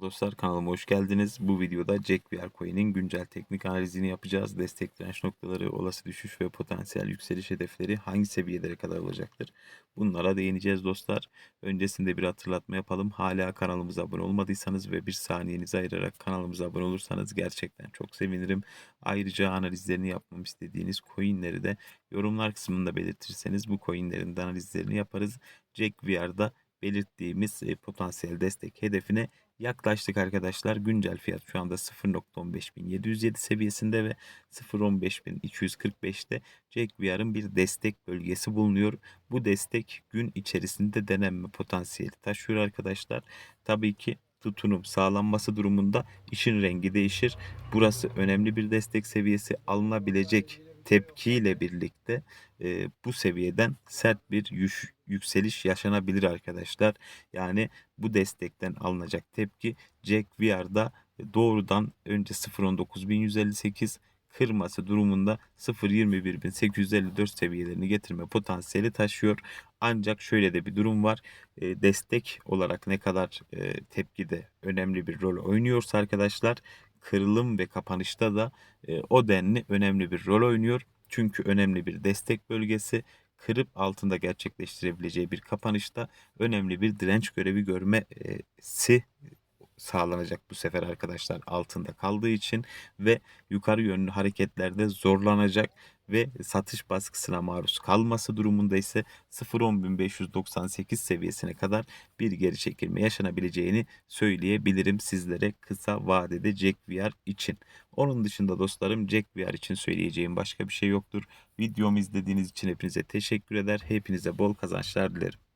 Dostlar kanalıma hoş geldiniz. Bu videoda Jack Coin'in güncel teknik analizini yapacağız. Destek direnç noktaları, olası düşüş ve potansiyel yükseliş hedefleri hangi seviyelere kadar olacaktır? Bunlara değineceğiz dostlar. Öncesinde bir hatırlatma yapalım. Hala kanalımıza abone olmadıysanız ve bir saniyenizi ayırarak kanalımıza abone olursanız gerçekten çok sevinirim. Ayrıca analizlerini yapmam istediğiniz coinleri de yorumlar kısmında belirtirseniz bu coinlerin de analizlerini yaparız. Jack VR'da belirttiğimiz potansiyel destek hedefine yaklaştık arkadaşlar. Güncel fiyat şu anda 0.15707 seviyesinde ve 0.15245'te Jack VR'ın bir destek bölgesi bulunuyor. Bu destek gün içerisinde denenme potansiyeli taşıyor arkadaşlar. Tabii ki tutunum sağlanması durumunda işin rengi değişir. Burası önemli bir destek seviyesi alınabilecek tepkiyle birlikte e, bu seviyeden sert bir yüş- yükseliş yaşanabilir arkadaşlar. Yani bu destekten alınacak tepki Jack VR'da doğrudan önce 0.19158 kırması durumunda 0.21854 seviyelerini getirme potansiyeli taşıyor. Ancak şöyle de bir durum var. E, destek olarak ne kadar e, tepkide önemli bir rol oynuyorsa arkadaşlar kırılım ve kapanışta da e, o denli önemli bir rol oynuyor. Çünkü önemli bir destek bölgesi kırıp altında gerçekleştirebileceği bir kapanışta önemli bir direnç görevi görmesi sağlanacak bu sefer arkadaşlar altında kaldığı için ve yukarı yönlü hareketlerde zorlanacak ve satış baskısına maruz kalması durumunda ise 0.10.598 seviyesine kadar bir geri çekilme yaşanabileceğini söyleyebilirim sizlere kısa vadede Jack VR için. Onun dışında dostlarım Jack VR için söyleyeceğim başka bir şey yoktur. Videomu izlediğiniz için hepinize teşekkür eder. Hepinize bol kazançlar dilerim.